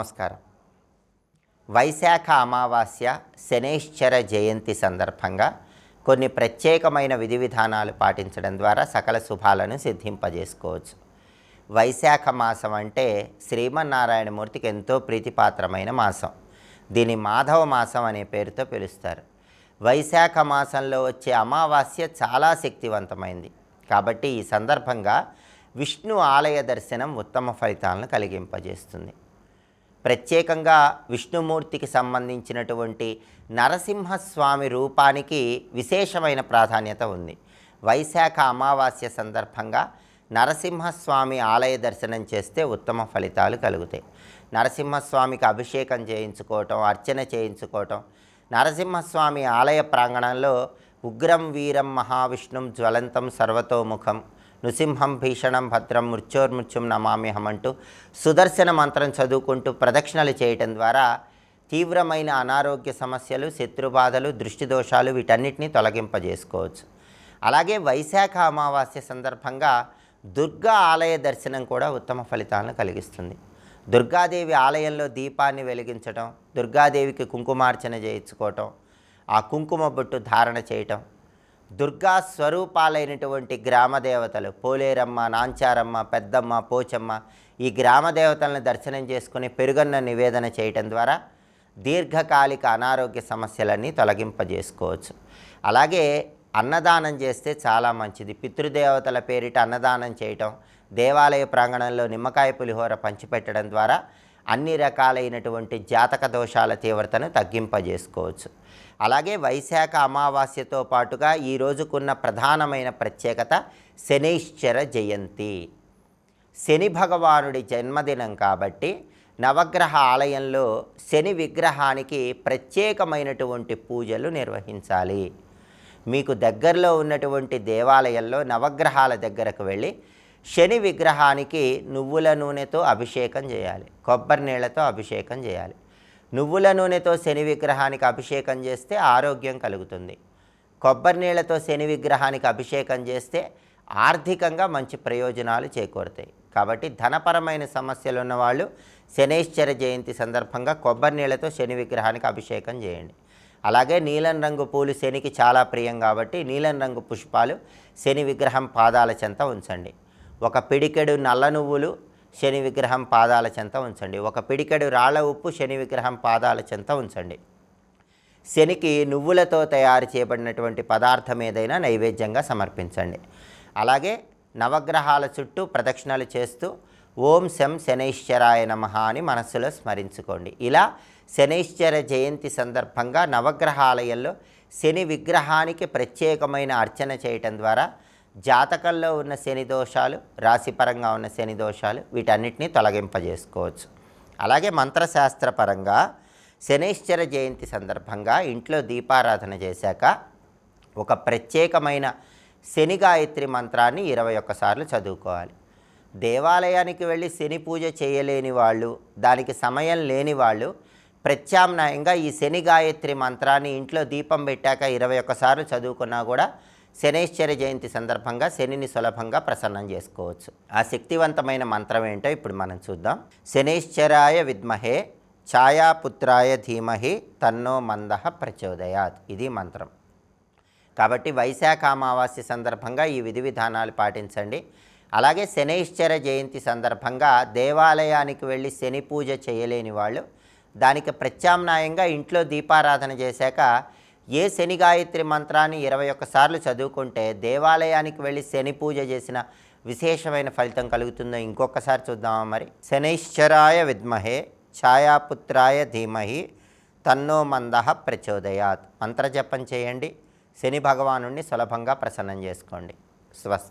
నమస్కారం. వైశాఖ అమావాస్య శనేశ్వర జయంతి సందర్భంగా కొన్ని ప్రత్యేకమైన విధి విధానాలు పాటించడం ద్వారా సకల శుభాలను సిద్ధింపజేసుకోవచ్చు. వైశాఖ మాసం అంటే శ్రీమన్నారాయణమూర్తికి ఎంతో ప్రీతిపాత్రమైన మాసం. దీని మాధవ మాసం అనే పేరుతో పిలుస్తారు. వైశాఖ మాసంలో వచ్చే అమావాస్య చాలా శక్తివంతమైంది. కాబట్టి ఈ సందర్భంగా విష్ణు ఆలయ దర్శనం ఉత్తమ ఫలితాలను కలిగింపజేస్తుంది. ప్రత్యేకంగా విష్ణుమూర్తికి సంబంధించినటువంటి నరసింహస్వామి రూపానికి విశేషమైన ప్రాధాన్యత ఉంది. వైశాఖ అమావాస్య సందర్భంగా నరసింహస్వామి ఆలయ దర్శనం చేస్తే ఉత్తమ ఫలితాలు కలుగుతాయి. నరసింహస్వామికి అభిషేకం చేయించుకోవటం అర్చన చేయించుకోవటం నరసింహస్వామి ఆలయ ప్రాంగణంలో ఉగ్రం వీరం మహావిష్ణుం జ్వలంతం సర్వతోముఖం నృసింహం భీషణం భద్రం మృత్యోర్మృత్యుం నమామిహం అంటూ సుదర్శన మంత్రం చదువుకుంటూ ప్రదక్షిణలు చేయటం ద్వారా తీవ్రమైన అనారోగ్య సమస్యలు శత్రుబాధలు దృష్టి దోషాలు వీటన్నిటినీ తొలగింపజేసుకోవచ్చు. అలాగే వైశాఖ అమావాస్య సందర్భంగా దుర్గా ఆలయ దర్శనం కూడా ఉత్తమ ఫలితాలను కలిగిస్తుంది. దుర్గాదేవి ఆలయంలో దీపాన్ని వెలిగించడం దుర్గాదేవికి కుంకుమార్చన చేయించుకోవటం ఆ కుంకుమ బొట్టు ధారణ చేయటం దుర్గా స్వరూపాలైనటువంటి గ్రామ దేవతలు పోలేరమ్మ నాంచారమ్మ పెద్దమ్మ పోచమ్మ ఈ గ్రామ దేవతలను దర్శనం చేసుకుని పెరుగన్న నివేదన చేయటం ద్వారా దీర్ఘకాలిక అనారోగ్య సమస్యలన్నీ తొలగింపజేసుకోవచ్చు. అలాగే అన్నదానం చేస్తే చాలా మంచిది. పితృదేవతల పేరిట అన్నదానం చేయటం దేవాలయ ప్రాంగణంలో నిమ్మకాయ పులిహోర పంచిపెట్టడం ద్వారా అన్ని రకాలైనటువంటి జాతక దోషాల తీవ్రతను తగ్గింపజేసుకోవచ్చు. అలాగే వైశాఖ అమావాస్యతో పాటుగా ఈ రోజుకున్న ప్రధానమైన ప్రత్యేకత శనైశ్చర జయంతి. శని భగవానుడి జన్మదినం కాబట్టి నవగ్రహ ఆలయంలో శని విగ్రహానికి ప్రత్యేకమైనటువంటి పూజలు నిర్వహించాలి. మీకు దగ్గరలో ఉన్నటువంటి దేవాలయంలో నవగ్రహాల దగ్గరకు వెళ్ళి శని విగ్రహానికి నువ్వుల నూనెతో అభిషేకం చేయాలి. కొబ్బరి నీళ్ళతో అభిషేకం చేయాలి. నువ్వుల నూనెతో శని విగ్రహానికి అభిషేకం చేస్తే ఆరోగ్యం కలుగుతుంది. కొబ్బరి నీళ్ళతో శని విగ్రహానికి అభిషేకం చేస్తే ఆర్థికంగా మంచి ప్రయోజనాలు చేకూరుతాయి. కాబట్టి ధనపరమైన సమస్యలు ఉన్నవాళ్ళు శనేశ్వర జయంతి సందర్భంగా కొబ్బరి నీళ్ళతో శని విగ్రహానికి అభిషేకం చేయండి. అలాగే నీలం రంగు పూలు శనికి చాలా ప్రియం కాబట్టి నీలం రంగు పుష్పాలు శని విగ్రహం పాదాల చెంత ఉంచండి. ఒక పిడికెడు నల్ల నువ్వులు శని విగ్రహం పాదాల చెంత ఉంచండి. ఒక పిడికెడు రాళ్ళ ఉప్పు శని విగ్రహం పాదాల చెంత ఉంచండి. శనికి నువ్వులతో తయారు చేయబడినటువంటి పదార్థం ఏదైనా నైవేద్యంగా సమర్పించండి. అలాగే నవగ్రహాల చుట్టూ ప్రదక్షిణలు చేస్తూ ఓం శం శనైశ్వరాయ నమ అని మనస్సులో స్మరించుకోండి. ఇలా శనైశ్వర జయంతి సందర్భంగా నవగ్రహాలయంలో శని విగ్రహానికి ప్రత్యేకమైన అర్చన చేయటం ద్వారా జాతకంలో ఉన్న శని దోషాలు రాశిపరంగా ఉన్న శని దోషాలు వీటన్నిటినీ తొలగింపజేసుకోవచ్చు. అలాగే మంత్రశాస్త్రపరంగా శనైశ్వర జయంతి సందర్భంగా ఇంట్లో దీపారాధన చేశాక ఒక ప్రత్యేకమైన శని గాయత్రి మంత్రాన్ని ఇరవై ఒక్కసార్లు చదువుకోవాలి. దేవాలయానికి వెళ్ళి శని పూజ చేయలేని వాళ్ళు దానికి సమయం లేని వాళ్ళు ప్రత్యామ్నాయంగా ఈ శని గాయత్రి మంత్రాన్ని ఇంట్లో దీపం పెట్టాక ఇరవై ఒక్కసార్లు చదువుకున్నా కూడా శనైశ్వర జయంతి సందర్భంగా శనిని సులభంగా ప్రసన్నం చేసుకోవచ్చు. ఆ శక్తివంతమైన మంత్రం ఏంటో ఇప్పుడు మనం చూద్దాం. శనైశ్చరాయ విద్మహే ఛాయాపుత్రాయ ధీమహి తన్నో మంద ప్రచోదయాత్. ఇది మంత్రం. కాబట్టి వైశాఖ అమావాస్య సందర్భంగా ఈ విధి విధానాలు పాటించండి. అలాగే శనైశ్చర జయంతి సందర్భంగా దేవాలయానికి వెళ్ళి శని పూజ చేయలేని వాళ్ళు దానికి ప్రత్యామ్నాయంగా ఇంట్లో దీపారాధన చేశాక ఏ శని గాయత్రి మంత్రాన్ని ఇరవై ఒక్కసార్లు చదువుకుంటే దేవాలయానికి వెళ్ళి శని పూజ చేసిన విశేషమైన ఫలితం కలుగుతుందో ఇంకొకసారి చూద్దామా మరి. శనైశ్చరాయ విద్మహే ఛాయాపుత్రాయ ధీమహి తన్నో మంద ప్రచోదయాత్. మంత్రజపం చేయండి శని భగవాను సులభంగా ప్రసన్నం చేసుకోండి. స్వస్తి.